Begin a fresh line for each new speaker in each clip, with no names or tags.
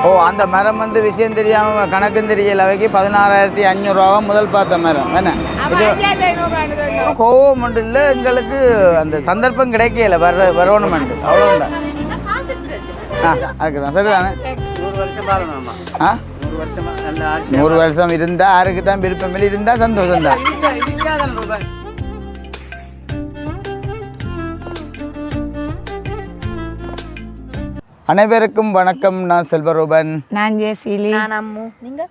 ஓ அந்த மரம் வந்து விஷயம் தெரியாம கணக்கும் தெரியல. அவைக்கு பதினாறாயிரத்தி அஞ்சூறுரூவா முதல் பார்த்த மரம். என்ன? இது கோவம் மட்டும் இல்லை? எங்களுக்கு அந்த சந்தர்ப்பம் கிடைக்கல. வர வரணுமெண்டு அவ்வளோதான் ஆ அதுக்கு தான் சரிதானே?
நூறு வருஷம் பாருங்கம்மா.
ஆ?
நூறு வருஷமா
இருந்தா யாருக்கு தான் விருப்பம் இருந்தா சந்தோஷம் தான் அனைவருக்கும் வணக்கம். நான் செல்வரூபன்.
நான் ஜெயசீலி.
நான் அம்மு. நீங்க?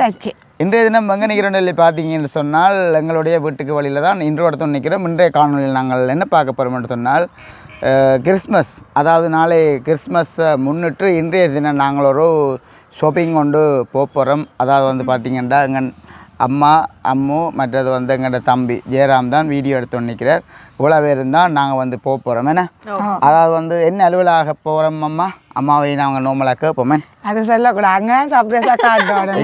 சச்சி.
இன்றைய தினம் எங்கே நிற்கிறோம் பார்த்தீங்கன்னு சொன்னால் எங்களுடைய வீட்டுக்கு வழியில் தான் இன்று இடத்துல நிற்கிறோம். இன்றைய காணொலியில் நாங்கள் என்ன பார்க்க போகிறோம் என்று சொன்னால் கிறிஸ்மஸ் அதாவது நாளை கிறிஸ்மஸை முன்னிட்டு இன்றைய தினம் நாங்கள் ஒரு ஷாப்பிங் கொண்டு போக போகிறோம் அதாவது வந்து பார்த்திங்கன்னா எங்கள் அம்மா அம்மு மற்றது வந்து எங்களோட தம்பி ஜெயராம் தான் வீடியோ எடுத்து நிற்கிறார் இவ்வளோ பேர் தான் நாங்கள் வந்து போக போகிறோம் என்ன? அதாவது வந்து என்ன அலுவலாக போகிறோம் அம்மா? அம்மாவை நாங்கள் நோமலாக கேட்போமே.
அது சொல்லக்கூடாது. சர்ப்ரைஸாக காட்டுவாங்க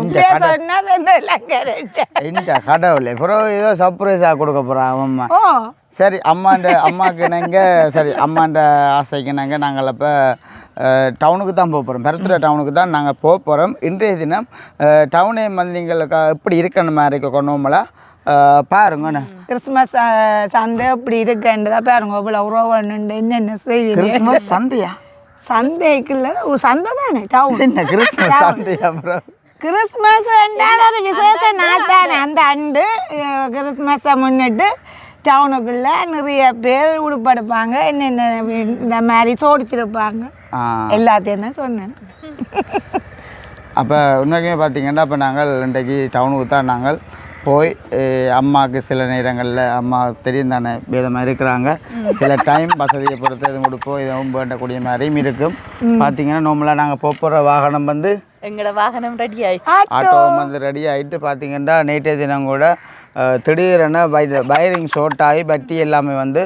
இந்த கடவுளே அப்புறம் ஏதோ சர்ப்ரைஸாக கொடுக்க போகிறான் அம்மா. சரி அம்மாண்ட அம்மாவுக்கு நாங்க சரி அம்மாண்ட ஆசைக்கு நாங்கள் அப்போ டவுனுக்கு தான் போக போகிறோம் பரத்துற டவுனுக்கு தான் நாங்கள் போக போகிறோம் இன்றைய தினம் டவுனே வந்து எங்களுக்கு எப்படி இருக்கணும் மாதிரி கொண்டோம்ல பாருங்கண்ணே
கிறிஸ்மஸ் சந்தை இப்படி இருக்குன்றதா பாருங்க இவ்வளோ உறவு என்னென்ன செய்வீங்க?
கிறிஸ்மஸ் சந்தையா?
சந்தைக்குள்ள ஓ, சந்தை தானே டவுன்
என்ன கிறிஸ்மஸ் சந்தையா அப்புறம்
கிறிஸ்மஸ் என்றால் அது விசேஷ நாள் தானே. அந்த அஹ், கிறிஸ்மஸை முன்னிட்டு டவுனுக்குள்ள நிறைய பேர் உடுப்படுப்பாங்க என்னென்ன இந்த மாதிரி சோடிச்சிருப்பாங்க எல்லாத்தையும் தான் சொன்னேன்.
அப்போ உண்மைக்குமே பார்த்தீங்கன்னா அப்போ நாங்கள் இன்றைக்கு டவுனுக்கு தான் நாங்கள் போய் அம்மாவுக்கு சில நேரங்களில் அம்மா தெரியும் தானே பேதமாக இருக்கிறாங்க. சில டைம் வசதியை பொறுத்து எதுவும் கொடுப்போம் இதுவும் வேண்டக்கூடிய மாதிரியும் இருக்கும். பார்த்தீங்கன்னா நார்மலாக நாங்கள் போக போகிற வாகனம் வந்து
எங்களோட வாகனம் ரெடி ஆயிடுச்சு
ஆட்டோ. வந்து ரெடி ஆகிட்டு பார்த்தீங்கன்னா நேற்றைய தினம் கூட திடீரென வயரிங் ஷார்ட் ஆகி பட்டி எல்லாமே வந்து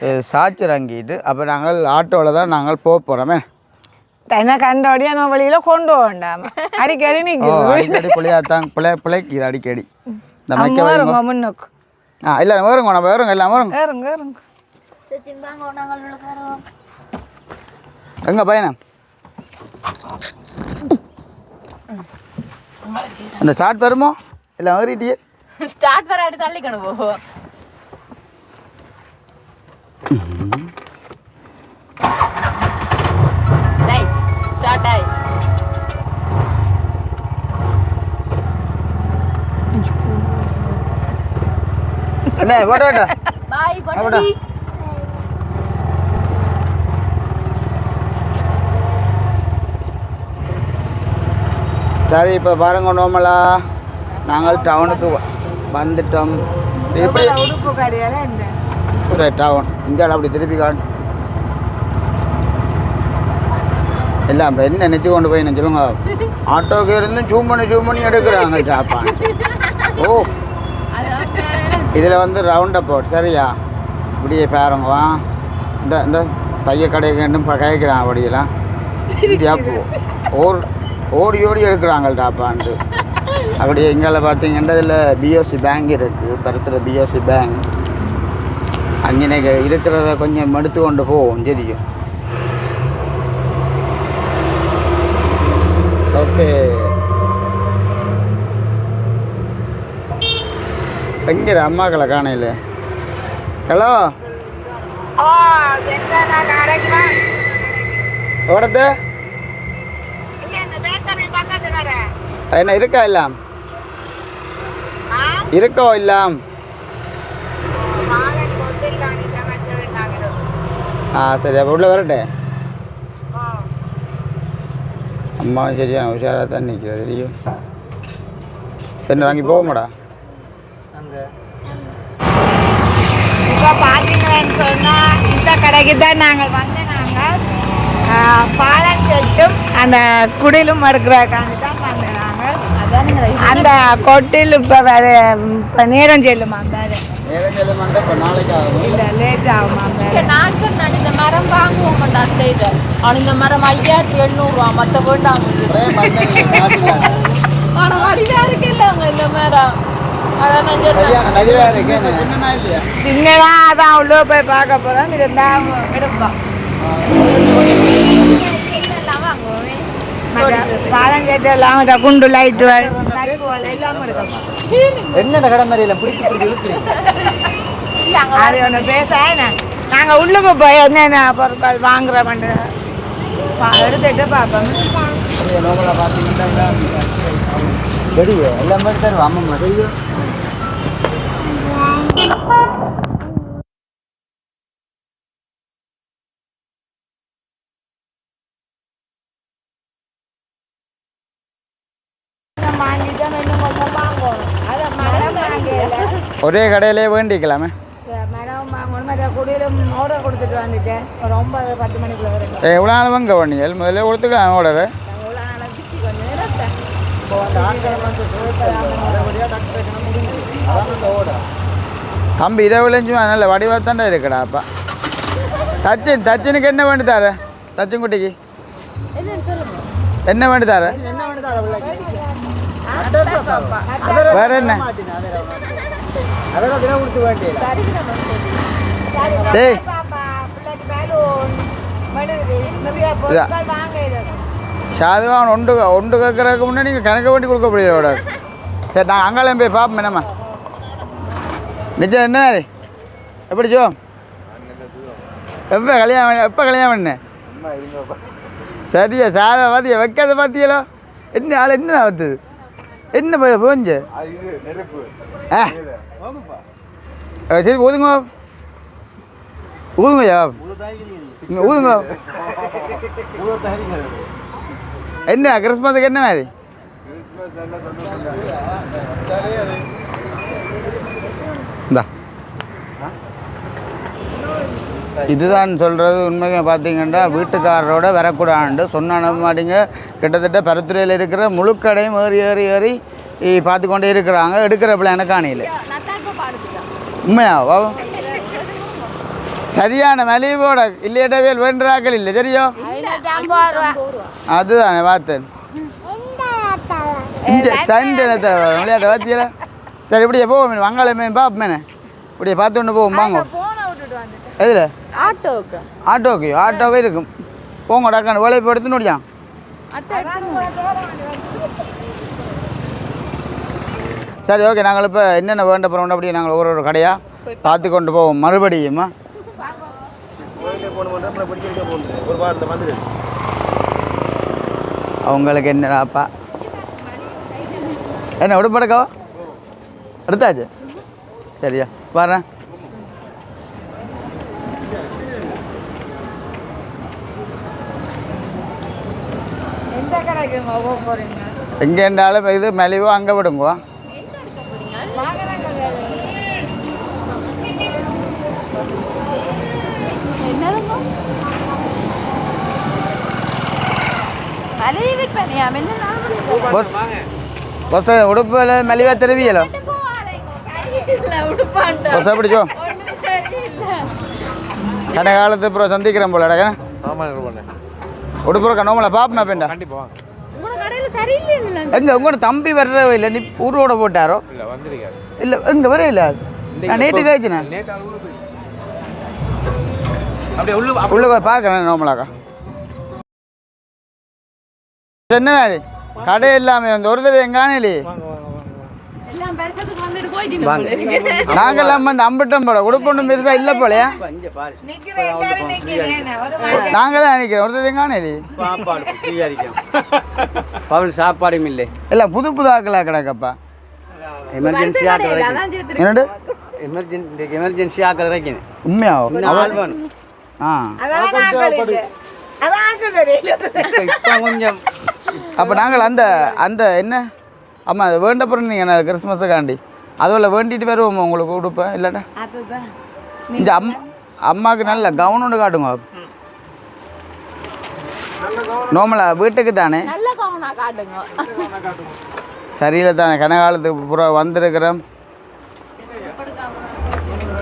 அஹ், சாய்ச்சிறங்கிட்டு அப்போ நாங்கள் ஆட்டோவில் தான் நாங்கள் போக போகிறோமே
என்ன கண்டோடியா நம்ம வழியில கொண்டு வேண்டாம அடிக்கடி நிற்குது
அடிக்கடி பிள்ளையாத்தான் பிள்ளை பிள்ளைக்குது அடிக்கடி. இந்த மைக்க
வருங்க முன்னுக்கு?
ஆ இல்லை வருங்க நம்ம வருங்க எல்லாம் வருங்க.
ஏறுங்க ஏறுங்க
எங்க பையனா? அந்த ஸ்டார்ட் வருமோ? இல்லை ஏறிட்டியே?
ஸ்டார்ட் வராடி தள்ளிக்கணும் போ ஸ்டார்ட் ஆயி
என்ன போட்டோ போட்டோ
பாய்
போட்டோ சரி இப்போ பாருங்க நோமலா நாங்கள் டவுனுக்கு வந்துட்டோம். எப்படி டவுன் இங்கே அப்படி திருப்பி எல்லாம் இப்போ என்ன நினச்சி கொண்டு போய் என்ன சொல்லுங்க? ஆட்டோக்கு இருந்து ஜூம் பண்ணி ஜூம் பண்ணி எடுக்கிறாங்க டாப்பா ஓ. இதில் வந்து ரவுண்ட் அபவுட் சரியா? இப்படியே பாருங்க. வா இந்த இந்த தைய கடைக்கு ரெண்டும் கேட்குறான் அப்படியெல்லாம். சரியா போ ஓர் ஓடி ஓடி எடுக்கிறாங்க டாப்பான்ட்டு அப்படியே இங்கே பார்த்தீங்கன்னா இதில் பிஓசி பேங்க் இருக்குது பருத்துற பிஓசி பேங்க் அங்கே இருக்கிறத கொஞ்சம் மடுத்து கொண்டு போவோம் தெரியும் ஓகே. எங்கே அம்மாக்களை காணையில் ஹலோ? ஓடத்து? என்ன இருக்கா எல்லாம்? இருக்கோ எல்லாம்? ஆ சரி அப்போ உள்ள வரட்டே. அம்மா சரியான உஷாராக தான் நிற்கிறது தெரியும் என்ன வாங்கி
அங்கே.
இப்போ பார்த்தீங்கன்னு சொன்னால் இந்த கடைக்கு தான் நாங்கள் வந்து நாங்கள். அந்த குடிலும் மறுக்கிறக்காண்டி தான். அந்த கொட்டில் இப்போ வேறு இப்போ நேரம் செல்லுமா வேறு
இந்த மரம் வாங்குவோம் ஆனால் இந்த மரம் ஐயாயிரத்தி எண்ணூறுவா மற்ற
காட்டில.
ஆனால் வடிவா இருக்குல்ல அவங்க இந்த மரம்.
சின்னதாக அதான் உள்ளே போய் பார்க்க போகிறோம் இருந்தால் எடுப்போம். இந்த குண்டு லைட்டு
என்னடா கடை மாதிரி இல்லை பிடிச்சி பிடிச்சி
அங்க
அது ஒன்று பேச நாங்க உள்ளுக்கு போய் என்னென்ன பொருட்கள் வாங்குறோம்னு பா- எடுத்துட்டு பார்ப்போம்
தெரியும் எல்லாம் தருவோம் அம்மம்மா தெரியும்
பத்து மணிக்குள்ள வரைக்கும்
எவ்வளோ நாள் வாங்க வேண்டியல் முதல்ல கொடுத்துக்கலாம் ஆர்டரு தம்பி இதை விளைஞ்சுமா நல்ல வடிவாக தாண்டா இருக்குடா அப்பா. தச்சன் தச்சனுக்கு என்ன வேண்டி தார? தச்சன் குட்டிக்கு என்ன வேண்டி தார? வேற என்ன?
அதெல்லாம் தினம் கொடுத்து வேண்டிய
டேய் ஷாதுவான் ஒன்று ஒன்று கேட்கறதுக்கு முன்னாடி நீங்கள் கணக்கு வண்டி கொடுக்க முடியாது சரி நான் அங்காளையும் போய் பார்ப்போம் என்னம்மா. நிஜம் என்ன மாதிரி எப்படி ஜோ? எப்போ கல்யாணம் எப்போ கல்யாணம் பண்ண? சரியா சாதா பார்த்தியா வைக்காத பார்த்தியலோ என்ன ஆள் என்ன ஆகுது என்ன போய் போஞ்சு? ஆ. சரி ஊதுங்க. ஊதுங்கய்யா இங்க ஊதுங்க. என்ன கிறிஸ்மஸுக்கு என்ன மாதிரி? இந்தா. இதுதான் சொல்கிறது உண்மையாக பார்த்தீங்கன்னா வீட்டுக்காரரோட வரக்கூடாது சொன்ன மாட்டீங்க கிட்டத்தட்ட பரத்துறையில் இருக்கிற முழுக்கடையும் ஏறி ஏறி ஏறி பார்த்து கொண்டே இருக்கிறாங்க. எடுக்கிற பிள்ளை காணியில்.
நான்
சரியான மலிவோட இல்லையடவே வேண்டாக்கள் இல்லை. சரியோ? அதுதானே பார்த்தேன் இந்த தண்டு விளையாட்ட பார்த்தியல? சரி இப்படியே போவோம். வங்காளமே பாப்பமேனே இப்படியே பார்த்து கொண்டு போவோம். வாங்க. எதில்?
ஆட்டோக்கு.
ஆட்டோக்கு ஆட்டோவே இருக்கும். போங்க டக்கான வேலையை போய் எடுத்து முடியான்
அத்தை
சரி ஓகே நாங்கள் இப்போ என்னென்ன வேண்ட போகிறோம் அப்படியே நாங்கள் ஒரு ஒரு கடையாக பார்த்து கொண்டு போவோம். மறுபடியுமா அவங்களுக்கு என்னடாப்பா என்ன உடுப்படக்கவா எடுத்தாச்சு? சரியா வரேன்
எந்த கடைக்கு போக போறீங்க
எங்கே இருந்தாலும் இது மெலிவோ அங்கே விடுங்கோ. பஸ் உடுப்பில் மெலிவா தெரிவியலோ?
உடுப்பான்டா
பஸ் பிடிச்சோ? கடை காலத்து அப்புறம் சந்திக்கிறேன் போல உடுப்புற நோமலை பாப்பமா பேண்டா
கண்டிப்பா
உங்களோட கடையில சரியில்லை
எங்க உங்களோட தம்பி வர்றவே இல்லை. நீ ஊரோட போட்டாரோ?
இல்லை வந்திருக்காரு.
இல்லை எங்க வரவே இல்லை நான் நேற்று காய்ச்சினேன்.
அப்படியே உள்ளு
உள்ள போய் பார்க்குறேன் நோமலாக்கா என்ன வேலை? கடை இல்லாமல் வந்து ஒரு தடவை எங்கானே இல்லையே
எல்லாம் பெருசத்துக்கு வந்துட்டு போயிட்டு
நாங்கெல்லாம் வந்து அம்பிட்டம் போட உடுப்பொண்ணும் பெருசா இல்லை போலையா.
இங்கே பாரு
நிக்கிற எல்லாரும் நிக்கிறேன் ஒரு
நாங்களே நினைக்கிறோம் ஒரு தடவை எங்கானே இல்லையே
சாப்பாடு ஃப்ரீயாக இருக்கும் பவுன் சாப்பாடும் இல்லை.
இல்லை புது புது ஆக்கலா கிடக்கப்பா?
எமர்ஜென்சி ஆக்கள்
என்னண்டு
எமர்ஜென்சி எமர்ஜென்சி ஆக்கள் வரைக்கும்.
உண்மையாவோ? ஆ.
ஆக்கள் ஆக்கள்
கொஞ்சம்
அப்போ நாங்கள் அந்த அந்த என்ன? ஆமாம் அது வேண்டப்புறம் நீங்கள் கிறிஸ்மஸுக்காண்டி அதில் வேண்டிட்டு வருவோம் உங்களுக்கு கொடுப்பேன் இல்லாட்டா? இந்த அம் அம்மாவுக்கு நல்ல கவுன் ஒன்று காட்டுங்க. நோமலா வீட்டுக்கு தானே?
நல்ல கவனா காட்டுங்க.
சரியில்லை தானே கனகாலத்துக்கு பூரா வந்திருக்கிறோம்.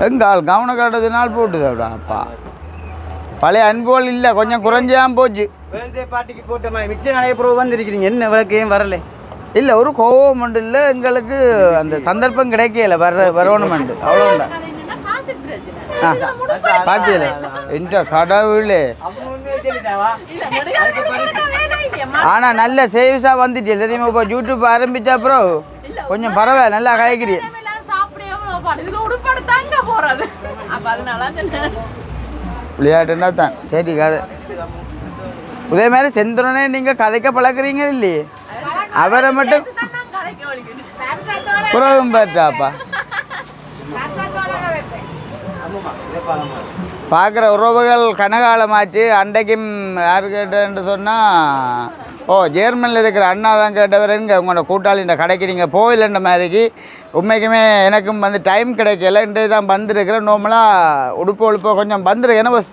எங்க ஆள் கவன காட்டுறது நாள் போட்டுதாடா அப்பா? பழைய அன்புகள் இல்லை கொஞ்சம் குறைஞ்சாம போச்சு.
வேல்டே பார்ட்டிக்கு போட்ட மாதிரி மிச்சம் நிறைய ப்ரோ வந்திருக்கிறீங்க. என்ன விளக்கையும் வரல.
இல்லை ஒரு கோபம் உண்டு. இல்லை எங்களுக்கு அந்த சந்தர்ப்பம் கிடைக்கல. வர வரணுமெண்டு. அவ்வளோதான்
என்னன்னா என்ற பிரச்சனை
ஆ கடவுளே. ஆனால் நல்ல சேவிஸாக வந்துச்சு. தெரியுமா இப்போ யூடியூப் ஆரம்பிச்ச அப்புறம் கொஞ்சம் பரவாயில்ல. நல்லா காய்கறி
விளையாட்டுனா
விளையாட்டுன்னா தான்? சரி கதை. இதே மாதிரி செந்தரனே நீங்கள் கதைக்க பழக்கிறீங்க இல்லையே? அவரை மட்டும்
நான்
புறவும் பார்த்தாப்பா. பார்க்குற உறவுகள் கனகாலமாச்சு. அன்றைக்கும் யார் கேட்டேன்னு சொன்னால் ஓ ஜெர்மனில் இருக்கிற அண்ணா தான் கேட்டவருங்க உங்களோட கூட்டாளி இந்த கடைக்கு நீங்கள் போயிலன்ற மாதிரிக்கு உண்மைக்குமே எனக்கும் வந்து டைம் கிடைக்கல. இன்றைய தான் வந்திருக்கிறேன் நோமலாக உடுப்பு உழுப்போ கொஞ்சம் வந்துருக்கு என்ன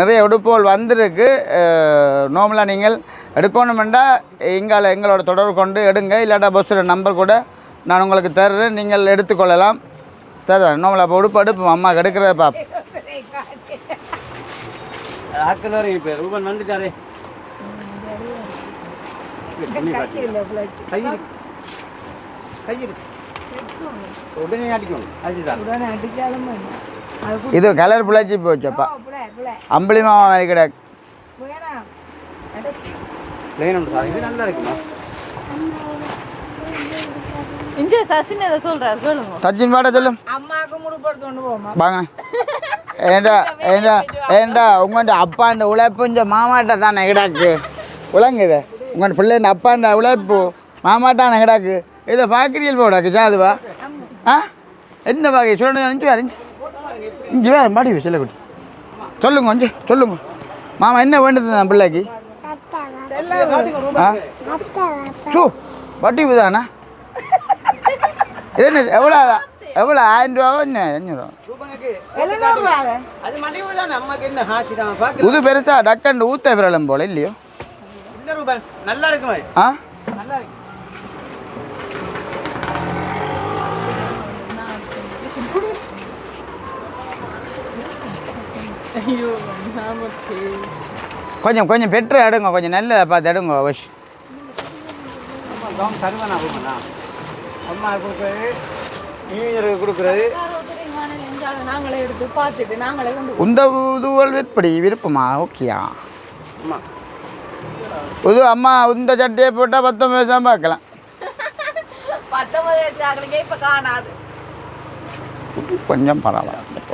நிறைய உடுப்புகள் வந்திருக்கு. நார்மலாக நீங்கள் எடுக்கணுமெண்டா இங்கால எங்களோட தொடர்பு கொண்டு எடுங்க. இல்லாட்டா பஸ்ஸோட நம்பர் கூட நான் உங்களுக்கு தர்றேன். நீங்கள் எடுத்துக்கொள்ளலாம். தரேன் நார்மலாக அப்போ உடுப்பு எடுப்போம் அம்மா எடுக்கிறத பார்ப்போம்
ஆக்கள் வரையும் இப்போ ரூபன் வந்துட்டாரே. கை இருக்கு. கை இருக்கு. உடனே அடிக்கணும் அதுதான்
இது கலர் பிழைச்சி போச்சப்பா. அம்பளி மாமா மாதிரி கிடக்கு.
வேணும் சார் இது நல்லா இருக்குமா?
இங்க சசின் எதை சொல்றாரு கேளுங்க
தச்சின் பாட
முடுப்படுத்து கொண்டு போமா
வாங்க. ஏண்டா ஏண்டா ஏண்டா உங்கள்ட அப்பாண்ட உழைப்பு இந்த மாமாட்ட தானே கிடாக்கு. விளங்குது. உங்கள் பிள்ளைண்ட அப்பாண்ட உழைப்பு மாமாட்டான கிடாக்கு. இதை பார்க்குறீல் போடாக்கு ஜாதுவா ஆ? என்ன பாக்கி சொல்லணும் வேறு இஞ்சி வேறு மாடி சொல்ல குட்டி சொல்லுங்க கொஞ்சம் சொல்லுங்க. மாமா என்ன வேண்டுது நான் பிள்ளைக்கு? ஆ? சூ வட்டி தானா என்ன எவ்வளோ எவ்வளோ ஆயிரம் ரூபாவோ என்ன அஞ்சூறுவா புது பெருசா டக்கண்டு ஊத்த விரலம் போல இல்லையோ? ஆ?
ஐயோ
கொஞ்சம் கொஞ்சம் பெட்ரு எடுங்க கொஞ்சம் நல்லதை பார்த்து எடுங்க வஷ்
அம்மா கொடுக்குறது நீங்களுக்கு கொடுக்குறது
நாங்களே எடுத்து பார்த்துட்டு நாங்களே கொண்டு
உந்த புதுவல் விற்படி விருப்பமா? ஓகேயா?
அம்மா.
புது அம்மா உந்த சட்டையை போட்டால் பத்தொம்பது பார்க்கலாம்.
பத்தொன்பது இப்ப காணாது.
கொஞ்சம் பரவாயில்ல.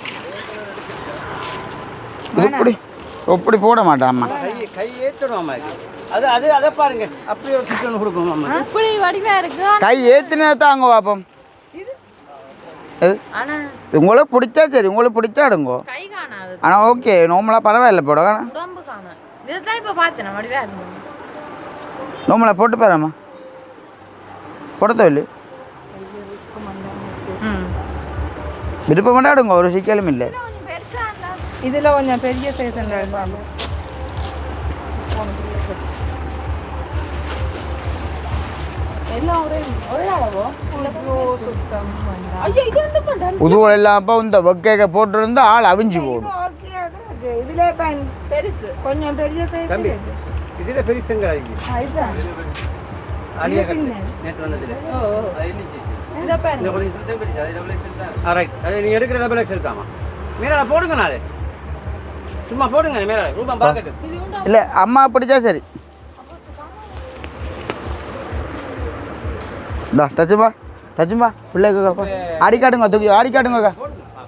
இப்படி இப்படி போட மாட்டேன் அம்மா.
கை ஏற்றணும் அது அது அதை பாருங்க. அப்படியே ஒரு சிக்கன் கொடுக்கணும் அம்மா
இப்படி வடிவா இருக்கு.
கை ஏற்றினே தாங்க பார்ப்போம் எது
ஆனா
உங்களுக்கு பிடிச்சா சரி உங்களுக்கு பிடிச்சா எடுங்கோ.
கை காணாது
ஆனால் ஓகே நார்மலாக பரவாயில்ல போட நார்மலாக போட்டு பாரும்மா போட இல்லை விருப்பம் எடுங்க ஒரு சிக்கலும் இல்லை.
இதுல கொஞ்சம் பெரிய சைஸ் இருப்பாங்க
எல்லாம்
அப்போ இந்த வெக்கைக்க போட்டிருந்தா ஆள் அவிஞ்சு போடும்.
இதுல
பெருசு.
கொஞ்சம் பெரிய சைஸ்
தம்பி இதில் பெருசுங்க நீங்கள் எடுக்கிற டபுள் எக்ஸ் எடுத்தாமா? போடுங்க நாளே. சும்மா போடுங்க மேலே. ரூபா
உண்டா
இல்லை அம்மா பிடிச்சா சரி. இந்தா தச்சும்பா தச்சும்பா பிள்ளைக்கு. ஆடி காட்டுங்க தூக்கி ஆடி காட்டுங்க.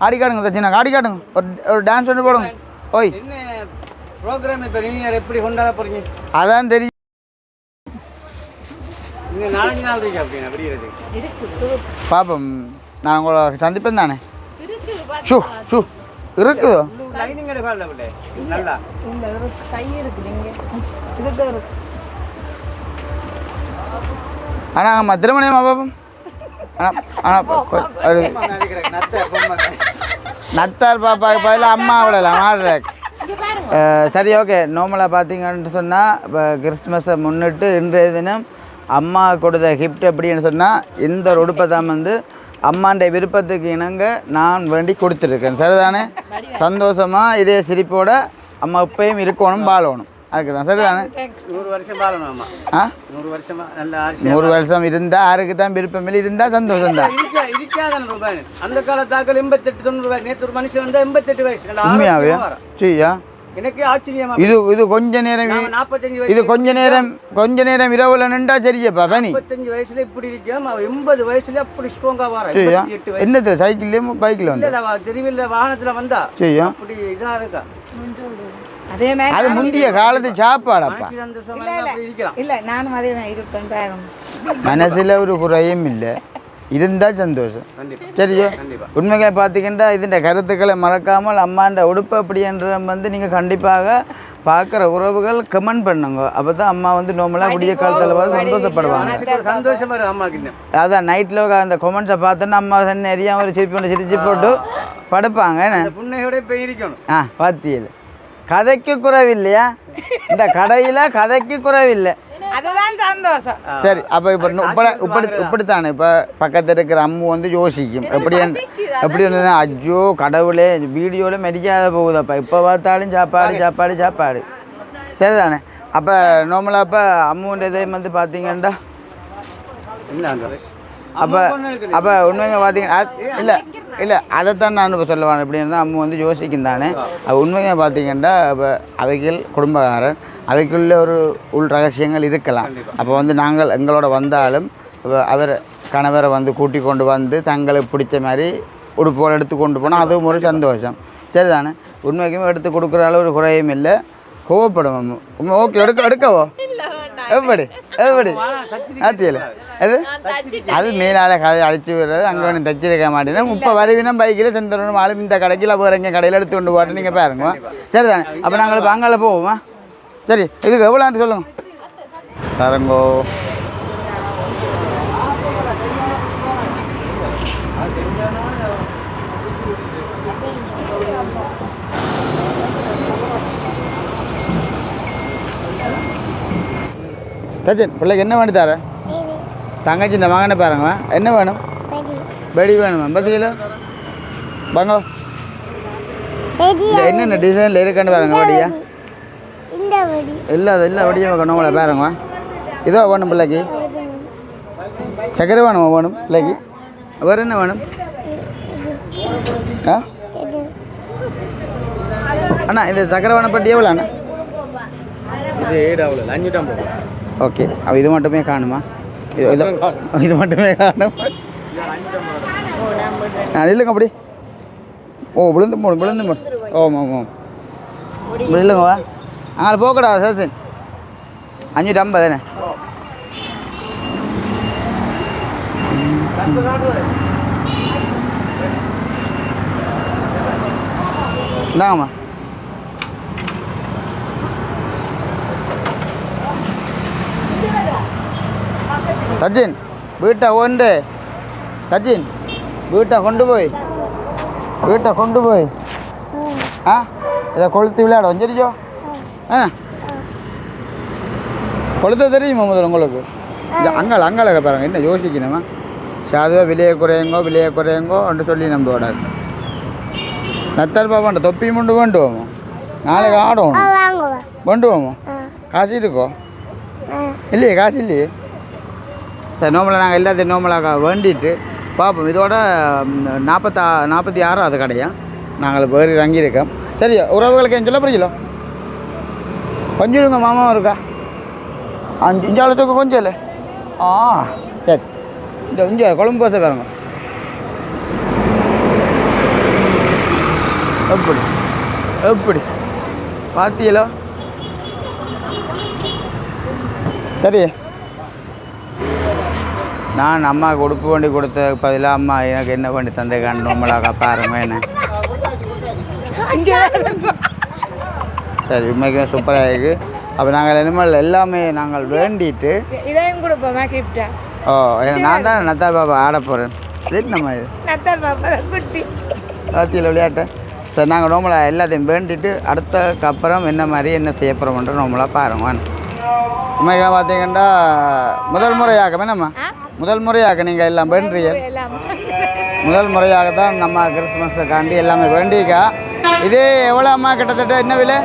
ஆடி காட்டுங்க தச்சுனா ஆடி காட்டுங்க. ஒரு ஒரு டான்ஸ் ஒன்று போடுங்க. ஓய்.
ப்ரோக்ராம் இப்போ நீங்கள் எப்படி கொண்டாட போகிறீங்க
அதான் தெரியும்
இன்னும் நாலஞ்சு நாள் இருக்கு அப்படின்னா விடியறது.
இருக்குது
பாப்போம். நான் உங்களை சந்திப்பேன் தானே. Shoe shoe. இருக்குதோ?
லைனிங் எடுக்கல விட்டு நல்லா.
இந்த ஒரு கை இருக்குது இங்க இதுக்கு இருக்கு.
ஆனால் அம்மா திருமணியம்மா பாப்போம் நத்தார் பாப்பாவுக்கு பதிலாக அம்மா விடலாம் அஹ் சரி ஓகே. நார்மலாக பார்த்தீங்கன்னு சொன்னால் இப்போ கிறிஸ்மஸை முன்னிட்டு இன்றைய தினம் அம்மா கொடுத்த கிஃப்ட் எப்படின்னு சொன்னால் இந்த ஒரு உடுப்பை தான் வந்து அம்மாண்ட விருப்பத்துக்கு இணங்க நான் வேண்டி கொடுத்துருக்கேன். சரிதானே? சந்தோஷமாக இதே சிரிப்போட அம்மா இப்பயும் இருக்கணும் வாழணும் அதுக்கு தான் சரிதானே?
நூறு வருஷம் வாழணும்
ஆ?
நூறு வருஷமா
நூறு வருஷம் இருந்தால் யாருக்கு தான் விருப்பம் இல்லை இருந்தால் சந்தோஷம் தான்.
அந்த காலத்தாக்கள் எண்பத்தெட்டு தொண்ணூறு நேற்று ஒரு மனுஷன் வந்தா எண்பத்தெட்டு வயசு.
உண்மையாவே. சரியா
எனக்கே ஆச்சரியமா
இது இது கொஞ்ச நேரம்
நாற்பத்தஞ்சு
இது கொஞ்ச நேரம் கொஞ்ச நேரம் இரவுல நின்றா சரியப்பா பனி.
முப்பத்தஞ்சு வயசுல இப்படி இருக்கோம் அவன் எண்பது வயசுல அப்படி ஸ்ட்ராங்கா வரான்.
என்னது சைக்கிள்லேயும் பைக்கில் வந்து
தெருவில் வாகனத்துல வந்தா.
சரியா?
அப்படி இதா இருக்கா?
அதே மாதிரி
அது முந்தைய காலத்து சாப்பாடப்பா.
இல்லை நானும் அதே மாதிரி இருப்பேன்
மனசில் ஒரு குறையும் இல்லை. இருந்தால் சந்தோஷம். சரியோ? உண்மைகளை பார்த்துக்கிட்டா இதுன்ற கருத்துக்களை மறக்காமல் அம்மாண்ட உடுப்பு அப்படின்ற வந்து நீங்கள் கண்டிப்பாக பார்க்குற உறவுகள் கமெண்ட் பண்ணுங்க. அப்போ தான் அம்மா வந்து நார்மலாக குடிய காலத்தில் வந்து சந்தோஷப்படுவாங்க. அதான் நைட்டில் அந்த கமெண்ட்ஸை பார்த்தோன்னா அம்மா நிறையா ஒரு சிரிப்பு ஒன்று சிரிச்சு போட்டு படுப்பாங்க. ஆ பார்த்தீங்க கதைக்கு குறைவு இல்லையா இந்த கடையில் கதைக்கு குறைவு இல்லை
அதுதான் சந்தோஷம்.
சரி அப்போ இப்போ இப்படி இப்படி இப்படித்தானே? இப்போ பக்கத்தில் இருக்கிற அம்மு வந்து யோசிக்கும். எப்படி எப்படி இருந்ததுன்னா ஐயோ கடவுளே வீடியோவில் மெடிக்காத போகுதப்பா. இப்போ பார்த்தாலும் சாப்பாடு சாப்பாடு சாப்பாடு. சரிதானே? அப்போ நார்மலாக அப்போ அம்முன்ற இதே வந்து பார்த்தீங்கன்னா
என்ன அந்த
அப்போ அப்போ உண்மைங்க பார்த்தீங்கன்னா இல்லை இல்லை அதைத்தான் நான் இப்போ சொல்லுவேன். எப்படின்னா அம்மா வந்து யோசிக்கும் தானே. அது உண்மைங்க பார்த்தீங்கன்னா இப்போ அவைகள் குடும்பக்காரன் அவைக்குள்ள ஒரு உள் ரகசியங்கள் இருக்கலாம். அப்போ வந்து நாங்கள் எங்களோட வந்தாலும் இப்போ அவர் கணவரை வந்து கூட்டி கொண்டு வந்து தங்களுக்கு பிடிச்ச மாதிரி உடுப்போடு எடுத்து கொண்டு போனால் அதுவும் ஒரு சந்தோஷம். சரிதானே? உண்மைக்குமே எடுத்து கொடுக்குற அளவு ஒரு குறையும் இல்லை. கோவப்படும் ஓகே எடுக்க எடுக்கவோ? எப்படி எப்படி ஆத்தியல அது? அது மேலால கதை அடிச்சு விடுறது அங்கே ஒன்று தச்சிருக்க மாட்டேன்னா இப்போ வருவினம் பைக்கில் செந்தரணும் ஆளும் இந்த கடைக்கில் எங்கே கடையில் எடுத்து கொண்டு போட்டு நீங்கள் பாருங்க. சரிதானே? அப்போ நாங்கள் அங்கால போவோமா? சரி இதுக்கு எவ்வளோன்ட்டு சொல்லுங்க. பாருங்கோ சச்சின் பிள்ளைக்கு என்ன வேண்டி தர தங்கச்சி இந்த மகனை பாருங்க என்ன வேணும்? பெடி. வேணுமா? பத்து கிலோ? வாங்க. இந்த என்னென்ன டிசைனில் இருக்குன்னு பாருங்க வடியா. இல்லை அது இல்லை வடியா வைக்கணும் உங்களை பாருங்க இதோ வேணும் பிள்ளைக்கு. சக்கரை வேணுமா வேணும் பிள்ளைக்கு? வேறு என்ன வேணும்? ஆ? அண்ணா இந்த சக்கரை வேணும் பட்டி எவ்வளோ அண்ணா?
இது ஏடு அவ்வளோ அஞ்சூட்டாம் போகும்
ஓகே. அப்போ இது மட்டுமே காணுமா? இது இது இது மட்டுமே காணும். ஆ இல்லைங்க அப்படி. ஓ விழுந்து போடும் விழுந்து போடும் ஓம் ஓம் ஓம் இப்படி இல்லைங்க வா. அங்கே போகக்கூடாது சேசன்? அஞ்சூற்றி ஐம்பது தானே? இந்தாங்கம்மா. கொண்டு சச்சின் வீட்டை கொண்டு போய். வீட்டை கொண்டு போய். ஆ இதை கொளுத்து விளையாட வந்துருச்சோ ஆ. கொளுத்த தெரியுமா முதல்ல உங்களுக்கு? அங்கால அங்கால பாருங்க என்ன யோசிக்கணுமா? சாதுவாக விலையை குறையுங்கோ விலையை குறையுங்கோ என்று சொல்லி நம்ப விடாது நத்தல் பாப்பாண்ட தொப்பி முண்டு வேண்டுவோமோ? நாளைக்கு ஆடுவோம் வேண்டுவோமோ? காசு இருக்கோ? இல்லையே காசு இல்லையே? சரி நோம்பலை நாங்கள் எல்லாத்தையும் நோம்பலாக வேண்டிட்டு பார்ப்போம். இதோட நாற்பத்தா நாற்பத்தி ஆறாவது கடையா? நாங்கள் பேர் இறங்கியிருக்கோம். சரி உறவுகளுக்கு என் சொல்ல புரியல கொஞ்சம் இருங்க மாமாவும் இருக்கா? அஞ்சு இஞ்சால அளவுக்கு கொஞ்சம் இல்லை? ஆ சரி. இந்த இஞ்ச குழம்பு பேச பாருங்க. எப்படி? எப்படி? பார்த்தீங்களோ சரி. நான் அம்மாவுக்கு உடுப்பு வண்டி கொடுத்த பதிலாக அம்மா எனக்கு என்ன பண்ணி தந்தை கண்டோம்பலாக்கா பாருங்க என்ன? சரி உண்மைக்குமே சூப்பராக இருக்குது அப்போ நாங்கள் இனிமேல் எல்லாமே நாங்கள் வேண்டிட்டு
இதையும் கொடுப்போமா கிஃப்டா
ஓ நான் தான் நத்தால் பாப்பா ஆட போகிறேன் சரி நம்ம இது?
நத்தல் பாப்பா குட்டி.
ராத்தியில் விளையாட்டு. சரி நாங்கள் நோம்பலாக எல்லாத்தையும் வேண்டிட்டு அடுத்தக்கு அப்புறம் என்ன மாதிரி என்ன செய்ய போகிறோம்ன்ற நோம்பலாக பாருங்க உண்மைக்காக பார்த்தீங்கன்னா முதல் முறையாக என்னம்மா முதல் முறையாக நீங்கள் எல்லாம் வேண்டுறீங்க முதல் முறையாக தான் நம்ம கிறிஸ்துமஸுக்காண்டி எல்லாமே வேண்டிக்கா இதே எவ்வளோ அம்மா கிட்டத்தட்ட என்ன விலை?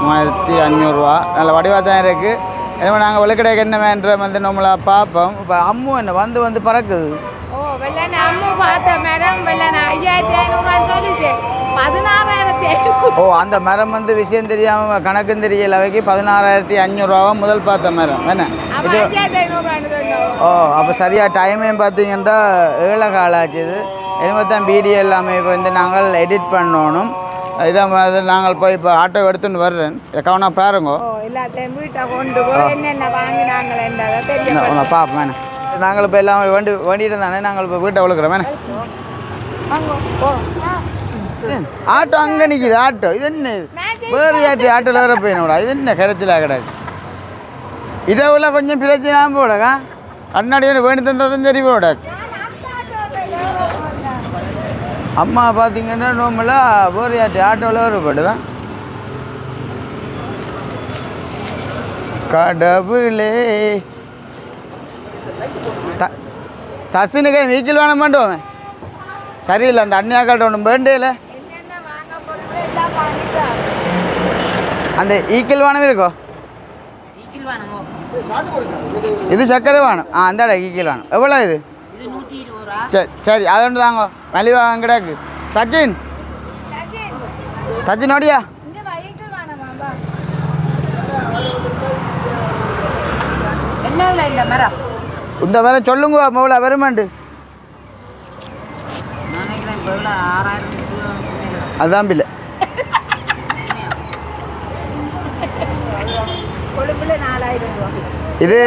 மூவாயிரத்தி அஞ்சூறுரூவா நல்ல வடிவாக தான் இருக்குது எனவே நாங்கள் விளக்கடைக்கு என்ன வேண்ட வந்து நம்மளை பார்ப்போம். இப்போ அம்மு என்ன வந்து வந்து பறக்குது.
ஓ
அந்த மரம் வந்து விஷயம் தெரியாமல் கணக்கும் தெரியல வைக்கி பதினாறாயிரத்தி அஞ்சூறுரூவா முதல் பார்த்த மரம். என்ன? இது ஓ அப்போ சரியாக டைமையும் பார்த்தீங்கன்னா ஏழை காலாச்சுது. இனிமேல் தான் வீடியோ எல்லாமே இப்போ வந்து நாங்கள் எடிட் பண்ணணும். இதான் அது நாங்கள் போய் இப்போ ஆட்டோ எடுத்துன்னு வர்றேன். கவனா பாருங்க. பார்ப்போம் வேணே நாங்கள் இப்போ எல்லாம் வேண்டி வேண்டிட்டு தானே நாங்கள் இப்போ வீட்டை விழுக்கிறோம் வேணே ஆட்டோ அங்கே நிற்கிது ஆட்டோ. இது என்ன இது? வேறு ஆட்டி. ஆட்டோவில் வர போயினோடா இது என்ன கரைச்சலாக கிடக்கு? இதை உள்ள கொஞ்சம் பிரச்சனை போடக்கா கண்ணாடி வேண்டி தந்ததும் சரி போட அம்மா பார்த்தீங்கன்னா நோம்பலாக வேறு ஆட்டி ஆட்டோவில் வர போட்டுதான் கடவுளே தசுனுக்கு வீக்கில் வேணும் பண்ணுவோமே சரியில்லை அந்த ஒன்றும்
வாங்க பொருள் எல்லாம் வாங்கிட்டாங்க
அந்த ஈக்கில் வானம் இருக்கோ இது சர்க்கரை வேணும் ஆ அந்தாட ஈக்கில் வேணும் எவ்வளோ இது? சரி சரி அது ஒன்று தாங்க. மலிவா கிடக்கு சச்சின். சச்சின் ஓடியா?
இந்த
வேலை
சொல்லுங்க எவ்வளோ வருமாண்டு
அதான் பிள்ளை. எவ்வளோ ஆறாயிரம்
கொழும்புல நாலாயிரம் ரூபா
இது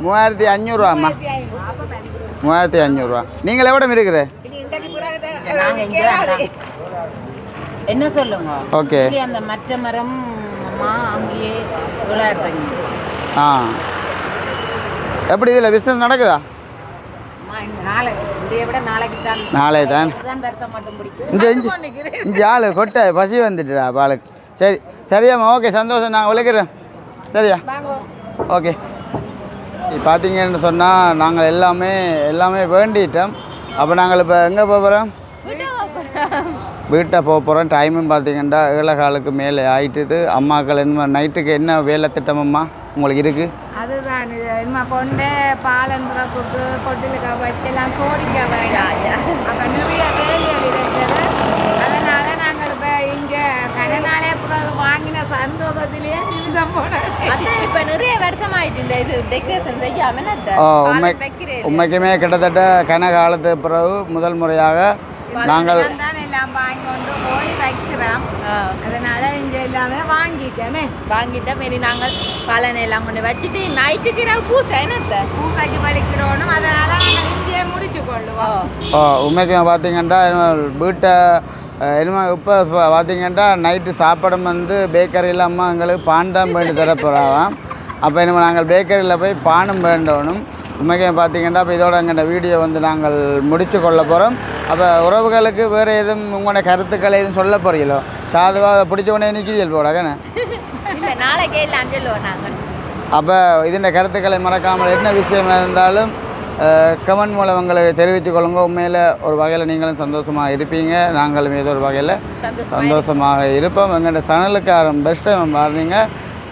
மூவாயிரத்தி அஞ்சூறுவாம்மா மூவாயிரத்தி அஞ்சூறுவா நீங்கள் எவ்வளோ இருக்கிற
என்ன சொல்லுங்க?
ஓகே.
அந்த மற்ற மரம் அங்கேயே
ஆ. எப்படி இதில் பிஸ்னஸ் நடக்குதா?
சும்மா இந்த நாளை இதைய விட நாளைக்கு தான்.
இஞ்சி இஞ்சி ஆள் கொட்டை பசி வந்துட்டுடா பாலுக்கு. சரி சரியாம்மா ஓகே சந்தோஷம் நான் விளக்குறேன் சரியா? ஓகே. பார்த்தீங்கன்னு சொன்னால் நாங்கள் எல்லாமே எல்லாமே வேண்டிட்டோம். அப்போ நாங்கள் இப்போ எங்கே போகிறோம் வீட்டை போக போகிறோம் டைமும் பார்த்தீங்கன்னா ஏழை காலுக்கு மேலே ஆயிட்டுது. அம்மாக்கள் என்ன நைட்டுக்கு என்ன வேலை திட்டமம்மா உங்களுக்கு இருக்குது
அதுதான். இது இனிமே கொண்டு பாலன் புறப்புக்கு கொட்டிலுக்க வைக்கலாம் அப்போ நிறைய வேலைகள் இருக்குது அதனால நாங்கள் இப்போ இங்கே கனநாளே பிறகு வாங்கின சந்தோஷத்திலேயே நிமிஷம் போனோம்
அதான் இப்ப நிறைய வருஷம் ஆயிட்டு இந்த இது டெக்கரேஷன் செய்யாம என்ன
ஓ உண்மை உண்மைக்குமே கிட்டத்தட்ட கன காலத்து பிறகு முதல் முறையாக நாங்கள்
தான் எல்லாம் வாங்கி கொண்டு போய் வைக்கிறோம் அதனால இங்கே எல்லாமே வாங்கிட்டோமே
வாங்கிட்ட மாரி நாங்கள் பலனை எல்லாம் கொண்டு வச்சுட்டு நைட்டுக்கு இரவு பூசை என்னத்த
பூசாக்கி பழிக்கிறோனும் அதனால நாங்கள் இங்கேயே முடிச்சு கொள்ளுவோம்
ஓ உண்மைக்கு பார்த்தீங்கன்னா வீட்டை இனிமே இப்போ பார்த்தீங்கன்னா நைட்டு சாப்பாடும் வந்து பேக்கரியில் அம்மா எங்களுக்கு பான் தான் வேண்டி தரப்போகிறாம் அப்போ இனிமேல் நாங்கள் பேக்கரியில் போய் பானும் வேண்டணும். உண்மைக்கு பார்த்தீங்கன்னா இப்போ இதோட எங்கள்கிட்ட வீடியோ வந்து நாங்கள் முடிச்சு கொள்ள போகிறோம் அப்போ உறவுகளுக்கு வேறு எதுவும் உங்களோட கருத்துக்களை எதுவும் சொல்ல போகிறீங்களோ சாதுவாக பிடிச்ச உடனே நிற்கிறீர்கள் போடாக்கண்ணே அப்போ இதன் கருத்துக்களை மறக்காமல் என்ன விஷயம் இருந்தாலும் கமெண்ட் மூலம் எங்களுக்கு தெரிவித்துக் கொள்ளுங்க. உண்மையில் ஒரு வகையில் நீங்களும் சந்தோஷமாக இருப்பீங்க. நாங்களும் ஏதோ ஒரு வகையில்
சந்தோஷமா
சந்தோஷமாக இருப்போம். எங்கள்கிட்ட சேனலுக்கு பெஸ்ட் டைம் பாருங்க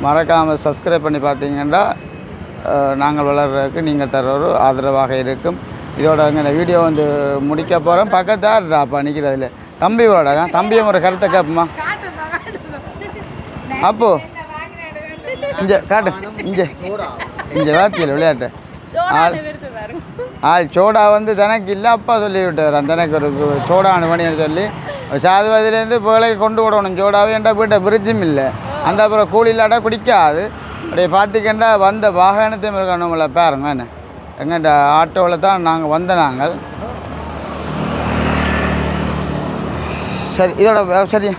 மறக்காமல் சப்ஸ்கிரைப் பண்ணி பார்த்தீங்கன்னா நாங்கள் வளர்கிறதுக்கு நீங்கள் தர ஒரு ஆதரவாக இருக்கும். இதோட எங்கள் வீடியோ வந்து முடிக்க போகிறோம் பக்கத்தாருடாப்பா நிற்கிறதுல தம்பியோட தம்பியும் ஒரு கருத்தை கேட்போமா? அப்போ இங்கே காட்டு. இங்கே. இங்கே வாத்தியில் விளையாட்டு. ஆள் ஆள் சோடா வந்து தனக்கு இல்லை அப்பா சொல்லி விட்டார். தனக்கு ஒரு சோடா அனுமணின்னு சொல்லி சாதுவதிலேருந்து பிள்ளைக்கு கொண்டு விடணும். சோடாவே என்கிட்ட போயிட்ட பிரிட்ஜும் இல்லை. அந்த அப்புறம் கூலி இல்லாட்டா குடிக்காது. அப்படியே பார்த்திக்கண்டா வந்த வாகனத்தையும் இருக்கணும்ல பாருங்க என்ன? எங்கிட்ட ஆட்டோவில் தான் நாங்கள் வந்த நாங்கள். சரி இதோட சரி.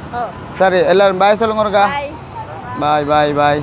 சரி எல்லோரும் பாய் சொல்லுங்க ஒருக்கா
பாய்
பாய் பாய் பாய்